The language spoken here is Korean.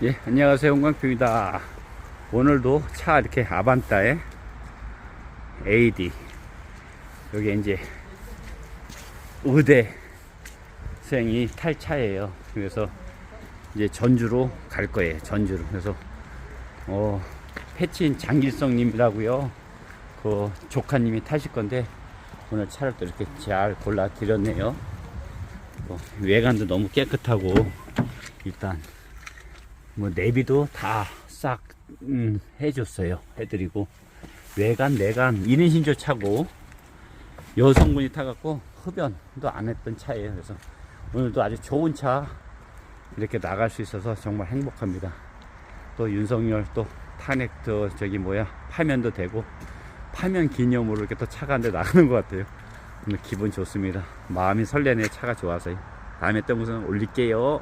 예, 안녕하세요. 홍광표입니다. 오늘도 차 이렇게 아반따에 AD 여기 이제 의대생이 탈 차예요. 그래서 이제 전주로 갈 거예요. 전주로. 그래서 어 패친 장길성님이라고요. 그 조카님이 타실 건데 오늘 차를 또 이렇게 잘 골라 드렸네요. 뭐 외관도 너무 깨끗하고 일단 뭐 내비도 다싹 음, 해줬어요. 해드리고 외관 내관 1인 신조 차고 여성분이 타갖고 흡연도 안 했던 차예요. 그래서 오늘도 아주 좋은 차 이렇게 나갈 수 있어서 정말 행복합니다. 또 윤석열 또 탄핵 또 저기 뭐야 파면도 되고 파면 기념으로 이렇게 또 차가 한 대 나가는 것 같아요. 오늘 기분 좋습니다. 마음이 설레네 차가 좋아서요. 다음에 또 무슨 올릴게요.